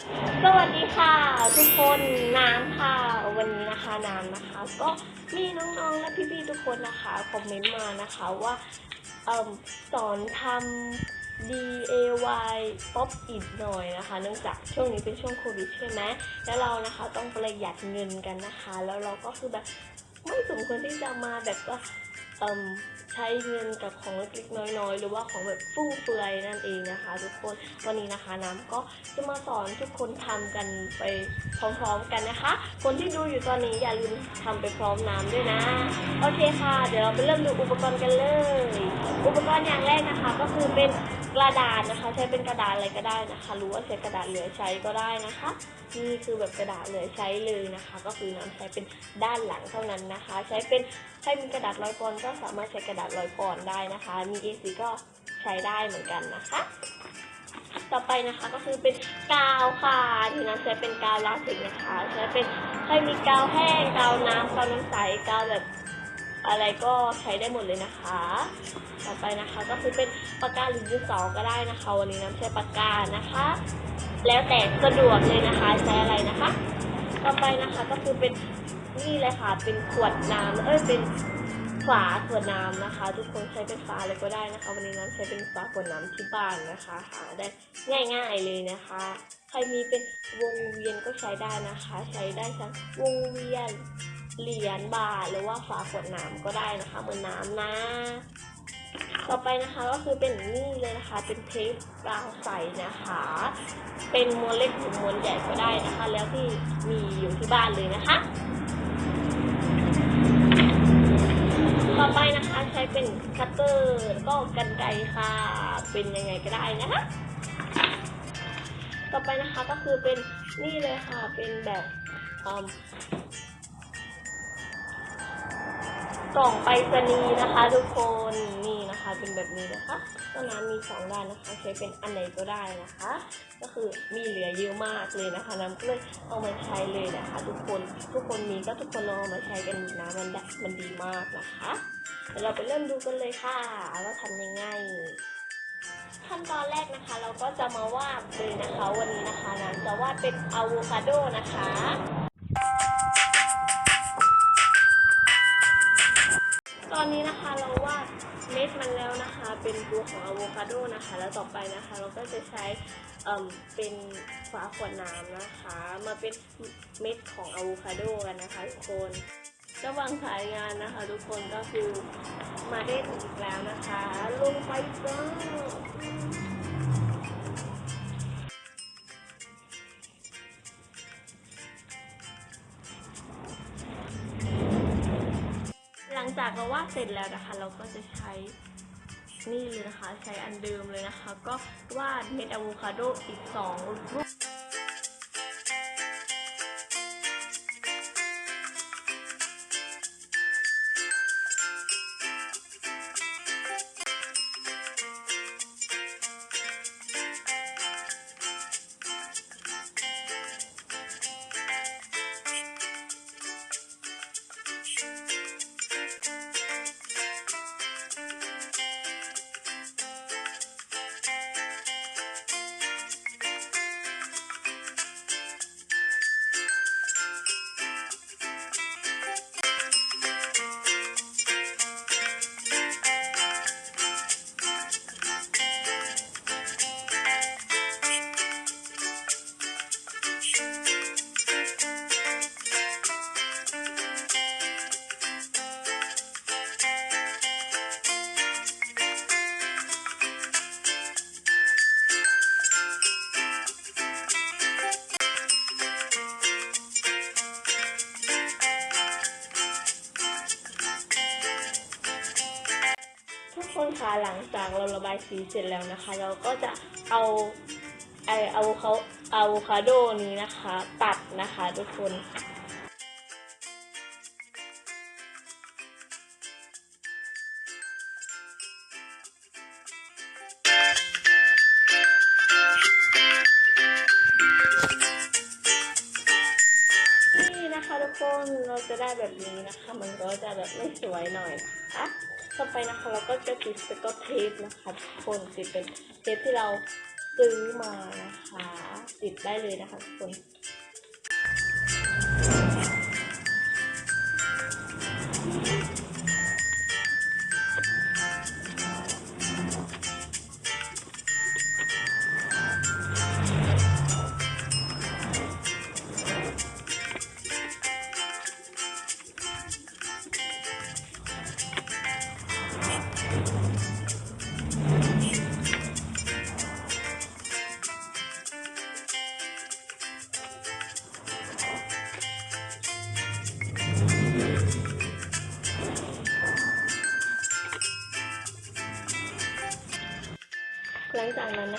สวัสดีค่ะทุกคนน้ำค่ะวันนี้นะคะน้ำนะคะ ก็มีน้องๆและพี่ๆทุกคนนะคะคอมเมนต์มานะคะว่าเอ่มสอนทำ DIY ป๊อปอิดหน่อยนะคะ เนื่องจากช่วงนี้เป็นช่วงโควิดใช่ไหมแล้วเรานะคะต้องประหยัดเงินกันนะคะ แล้วเราก็คือแบบไม่สมควรที่จะมาแบบว่า ใช้เงินกับของเล็กๆน้อยๆ หรือว่าของแบบฟุ่มเฟือยนั่นเองนะคะ ทุกคนวันนี้นะคะน้ำก็จะมาสอนทุกคนทำกันไปพร้อมๆกันนะคะ คนที่ดูอยู่ตอนนี้อย่าลืมทำไปพร้อมน้ำด้วยนะ โอเคค่ะ เดี๋ยวเราไปเริ่มดูอุปกรณ์กันเลย อุปกรณ์อย่างแรกนะคะ ก็คือเป็น กระดาษนะคะ ใช้เป็นกระดาษอะไรก็ได้นะคะรือว่าใช้กระดาษเหลือใช้ก็ได้นะคะ นี่คือแบบกระดาษเหลือใช้เลยนะคะ ก็คือน้ำใช้เป็นด้านหลังเท่านั้นนะคะ ใช้เป็นใช้มีกระดาษร้อยปอนก็สามารถใช้กระดาษร้อยปอนได้นะคะ มี A4 ก็ใช้ได้เหมือนกันนะคะ ต่อไปนะคะก็คือเป็นกาวค่ะที่น้ำใช้เป็นกาวลาสิกนะคะ ใช้เป็นใครมีกาวแห้งกาวน้ำกาวน้ำใสกาวแบบ อะไรก็ใช้ได้หมดเลยนะคะ ต่อไปนะคะก็คือเป็นปากกาหรือดินสอก็ได้นะคะ วันนี้น้ำใช้ปากกานะคะ แล้วแต่สะดวกเลยนะคะใช้อะไรนะคะ ต่อไปนะคะก็คือเป็นนี่เลยค่ะเป็นขวดน้ำเอ้ยเป็นฝาขวดน้ำนะคะ ทุกคนใช้เป็นฝาอะไรก็ได้นะคะ วันนี้น้ำใช้เป็นฝาขวดน้ำที่บ้านนะคะหาได้ง่ายๆเลยนะคะ ใครมีเป็นวงเวียนก็ใช้ได้นะคะ ใช้ได้ทั้งวงเวียน เหรียญบาทหรือว่าฝาขวดน้ำก็ได้นะคะเหมือนน้ำนะ ต่อไปนะคะก็คือเป็นนี่เลยนะคะ เป็นเทปกาวใสนะคะ เป็นมวนเล็กหรือมวนใหญ่ก็ได้นะคะ แล้วที่มีอยู่ที่บ้านเลยนะคะ ต่อไปนะคะใช้เป็นคัตเตอร์ก็กันไกรค่ะ เป็นยังไงก็ได้นะคะต่อไปนะคะก็คือเป็นนี่เลยค่ะ เป็นแบบ กล่องไปรษณีย์นะคะ ทุกคนนี่นะคะเป็นแบบนี้นะคะก็น้ำมีสองด้านนะคะใช้เป็นอันไหนก็ได้นะคะ ก็คือมีเหลือเยอะมากเลยนะคะน้ำก็เลยเอามาใช้เลยนะคะ ทุกคนทุกคนมีก็ทุกคนลองเอามาใช้กันนะมันดมันดีมากนะคะเดี๋ยวเราไปเริ่มดูกันเลยค่ะว่าทำยังไงขั้นตอนแรกนะคะ เราก็จะมาวาดเลยนะคะ วันนี้นะคะน้ำจะวาดเป็นอะโวคาโดนะคะาโดนะคะ แล้วต่อไปนะคะเราก็จะใช้เเป็นฝาขวดน้ำนะคะ มาเป็นเม็ดของอะโวคาโดกันนะคะทุกคนระหว่างถ่ายงานนะคะ ทุกคนก็คือมาได้อีกแล้วนะคะ ลงไปจ้าหลังจากเราวาดเสร็จแล้วนะคะ เราก็จะใช้ นี่เลยนะคะใช้อันเดิมเลยนะคะ ก็วาดเม็ดอะโวคาโดอีกสองรูป หลังจากเราระบายสีเสร็จแล้วนะคะ เราก็จะเอาไอเอะโวคาอะโวคาโดนี้นะคะ ตัดนะคะทุกคนนี่นะคะทุกคนเราจะได้แบบนี้นะคะ มันก็จะแบบไม่สวยหน่อยนะคะ ต่อไปนะคะเราก็จะติดสกอตเทปนะคะทุกคนติดเป็นเทปที่เราซื้อมานะคะ ติดได้เลยนะคะทุกคน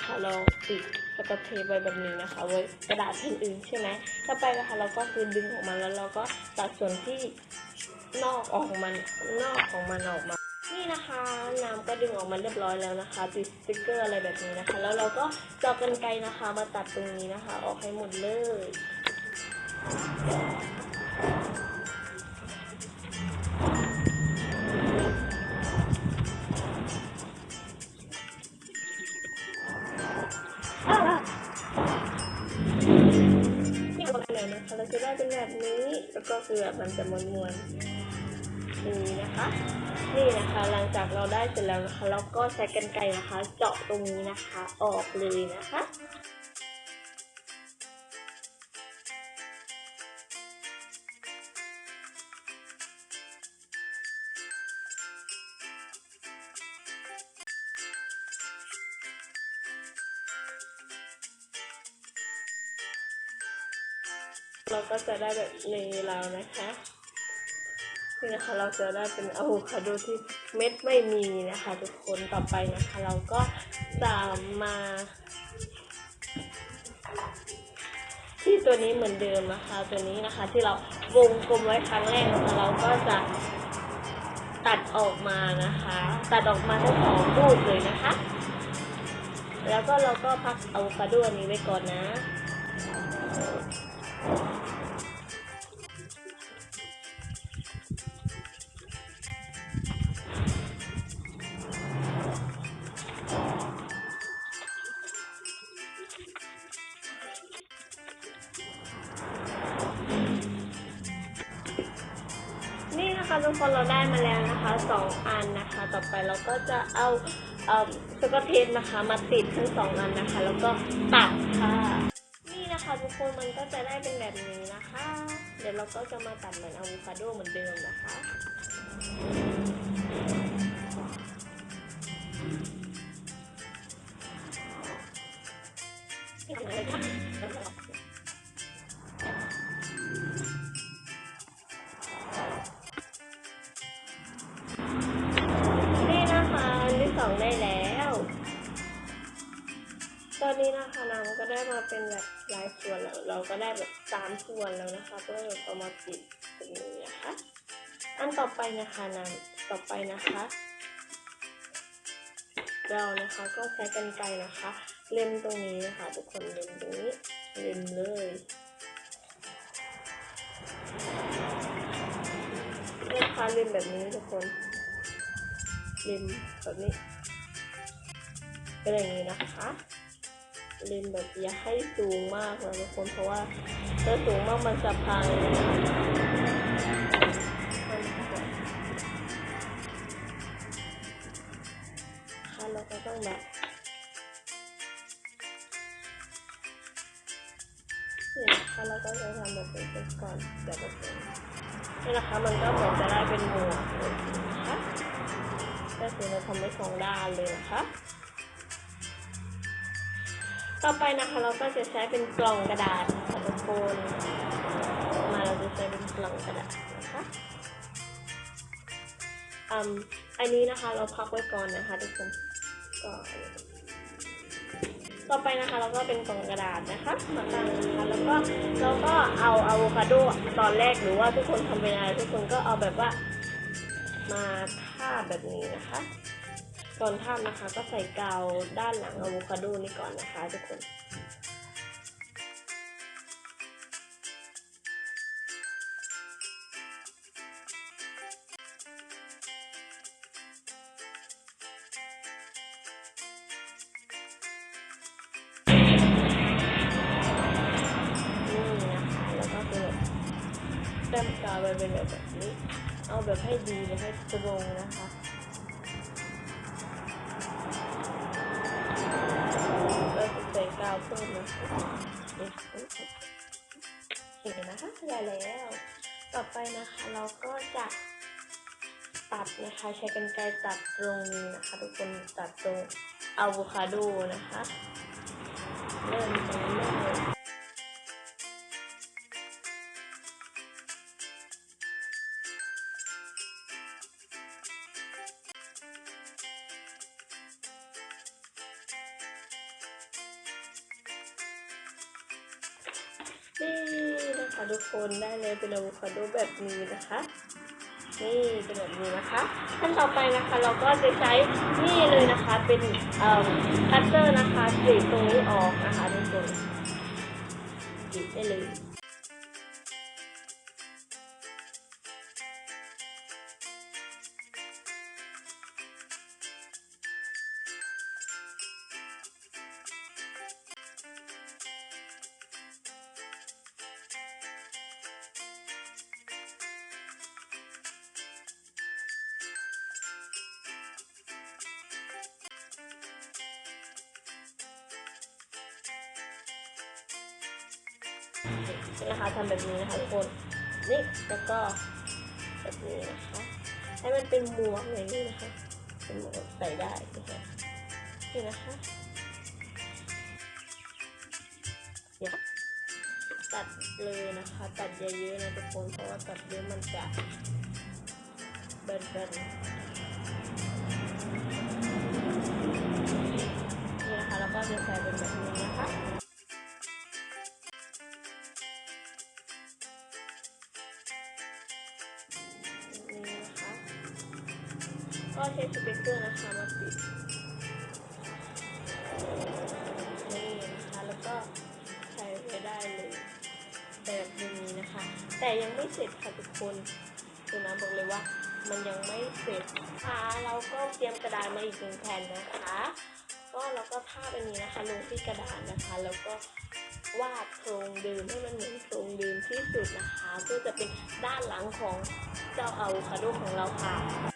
นะคะ เราติดสกอตเทปไว้แบบนี้นะคะ ไว้กระดาษแผ่นอื่นใช่ไหมต่อไปนะคะ เราก็คือดึงออกมาแล้วเราก็ตัดส่วนที่นอกออกมันนอกของมันออกมา นี่นะคะน้ำก็ดึงออกมาเรียบร้อยแล้วนะคะ ติดสติกเกอร์อะไรแบบนี้นะคะ แล้วเราก็จาะกันไกรนะคะ มาตัดตรงนี้นะคะ ออกให้หมดเลย เราจะได้เป็นแบบนี้ แล้วก็คือแบบมันจะมวนๆอย่างนี้นะคะ นี่นะคะ หลังจากเราได้เสร็จแล้วนะคะ เราก็ใช้กรรไกรนะคะ เจาะตรงนี้นะคะ ออกเลยนะคะ ได้แบบในี้แล้วนะคะนี่นะคะเราจะได้เป็นอะโวคาโดที่เม็ดไม่มีนะคะทุกคนต่อไปนะคะ เราก็จะมา ที่ตัวนี้เหมือนเดิมนะคะ ตัวนี้นะคะที่เราวงกลมไว้ครั้งแรกนะคะเราก็จะตัดออกมานะคะ ตัดออกมาทั้งสองรูปเลยนะคะ แล้วก็เราก็พักอะโวคาโดนนี้ไว้ก่อนนะ คะทุกคนเราได้มาแล้วนะคะสองอันนะคะ ต่อไปเราก็จะเอาเอ่อสกอตเทปนะคะ มาติดทั้งสองอันนะคะ แล้วก็ตัดค่ะนี่นะคะทุกคนมันก็จะได้เป็นแบบนี้นะคะ เดี๋ยวเราก็จะมาตัดเหมือนอะโวคาโดเหมือนเดิมนะคะ็ได้แบบสามส่วนแล้วนะคะก็เลยเอามาปิดตรงนี้นะคะ อันต่อไปนะคะน้ำต่อไปนะคะเรานะคะก็ใช้กันไกนะคะ เล็มตรงนี้นะคะทุกคนเล็มตรงนี้เล็มเลยนี่นะคะเล็มแบบนี้ทุกคนเล็มแบบนี้เป็นอย่างนี้นะคะ เล็มแบบอย่าให้สูงมากนะทุกคนเพราะว่าถ้าสูงมากมันจะพังค่ะเราก็ต้องแบบนี่นะคะเราก็จะทำแบบนี้ไปก่อนแบบนี้นี่นะคะมันก็เหมือนจะได้เป็นหมวกนะคะก็คือเราทำไว้สองด้านเลยนะคะ ต่อไปนะคะเราก็จะใช้เป็นกล่องกระดาษนะคะทุกคนมาเราจะใช้เป็นกล่องกระดาษนะคะอืมอันนี้นะคะเราพักไว้ก่อนนะคะทุกคนก็ต่อไปนะคะเราก็เป็นกล่องกระดาษนะคะมาตั้งนะคะแล้วก็เราก็เอาอะโวคาโดตอนแรกหรือว่าทุกคนทำเป็นอะไรทุกคนก็เอาแบบว่ามาทาแบบนี้นะคะ ก่อนทาบนะคะ ก็ใส่กาวด้านหลังอะโวคาโดนี่ก่อนนะคะทุกคนาวเพิ่มนะคะเห็นนะคะเสร็จแล้ว ต่อไปนะคะเราก็จะตัดนะคะใช้กรรไกรตัดตรงนี้นะคะทุกคนตัดตรงอะโวคาโดนะคะ เริ่มตรงนี้เลย นะคะทุกคนได้เลยเป็นอะโวคาโดแบบนี้นะคะนี่เป็นแบบนี้นะคะขั้นต่อไปนะคะเราก็จะใช้นี่เลยนะคะเป็นเอ่อคัตเตอร์นะคะกรีตรงนี้ออกนะคะทุกคนกรีดได้เลย นะคะทำแบบนี้นะคะทุกคนนี่แล้วก็แบบนี้นะคะให้มันเป็นหมวกอย่างนี้นะคะเป็นหมวกใส่ได้นะคะนี่นะคะเดี๋ยวตัดเลยนะคะ ตัดเยอะๆนะทุกคนเพราะว่าตัดเยอะมันจะเบิร์นๆนี่นะคะแล้วก็จะใส่เป็นแบบนี้นะคะ ก็ใช้สเปกเกอร์นะคะมาปิดนี่นะคะแล้วก็ใช้ไปได้เลยแบบนี้นะคะ แต่ยังไม่เสร็จค่ะทุกคนคือนะบอกเลยว่า มันยังไม่เสร็จค่ะเราก็เตรียมกระดาษมาอีกหนึ่งแผ่นนะคะ ก็เราก็ทาบอันนี้นะคะลงที่กระดาษนะคะ แล้วก็วาดโครงเดิมให้มันเหมือนโครงเดิมที่สุดนะคะเพื่อจะเป็นด้านหลังของเจ้าอะโวคาโดของเราค่ะ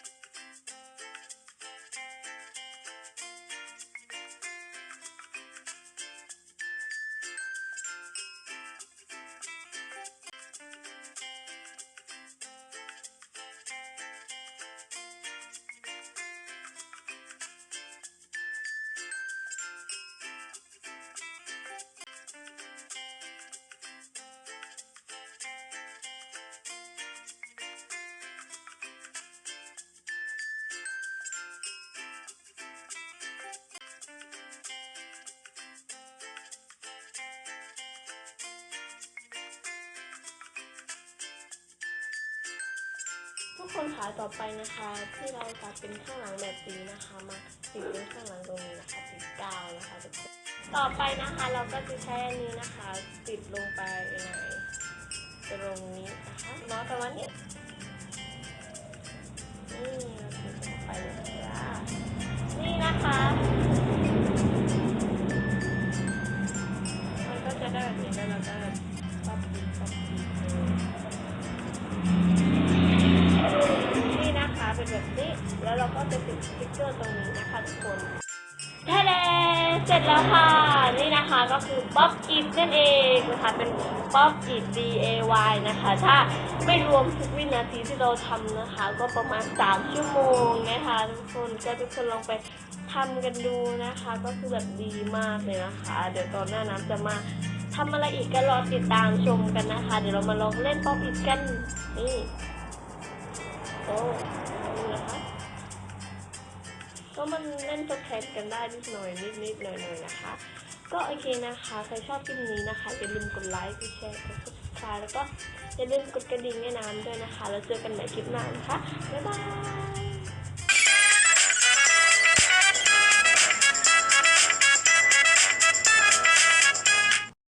ทุกคนขาต่อไปนะคะ ที่เราตัดเป็นข้างหลังแบบนี้นะคะมาติดเป็นข้างหลังตรงนี้นะคะติดกาวนะคะทุกคนต่อไปนะคะเราก็จะใช้อันนี้นะคะ ติดลงไปในตรงนี้นะคะนาะแต่ว่านี่นี่เราติดลงไปเลยจ้นี่นะคะมันก็จะได้แบบนี้แล้วเราก็ จะติดสติ๊กเกอร์ตรงนี้นะคะทุกคนแท้เสร็จแล้วค่ะ นี่นะคะก็คือป๊อปอิดนั่นเองนะคะเป็นป๊อปอิด DIY นะคะ ถ้าไม่รวมทุกวินาทีที่เราทำนะคะ ก็ประมาณ 3 ชั่วโมงนะคะทุกคนก็ทุกคนลองไปทำกันดูนะคะ ก็คือแบบดีมากเลยนะคะ เดี๋ยวตอนหน้าน้ำจะมาทำอะไรอีกก็รอติดตามชมกันนะคะ เดี๋ยวเรามาลองเล่นป๊อปอิดกันนี่โอ้นี่นะคะ ก็มันเล่นทดแทนกันได้นิดหน่อยนิดนิดหน่อยหน่อยนะคะ ก็โอเคนะคะ ใครชอบคลิปนี้นะคะอย่าลืมกดไลค์กดแชร์กด subscribe แล้วก็อย่าลืมกดกระดิ่งให้น้ำด้วยนะคะ แล้วเจอกันใหม่คลิปหน้านะคะบ๊ายบาย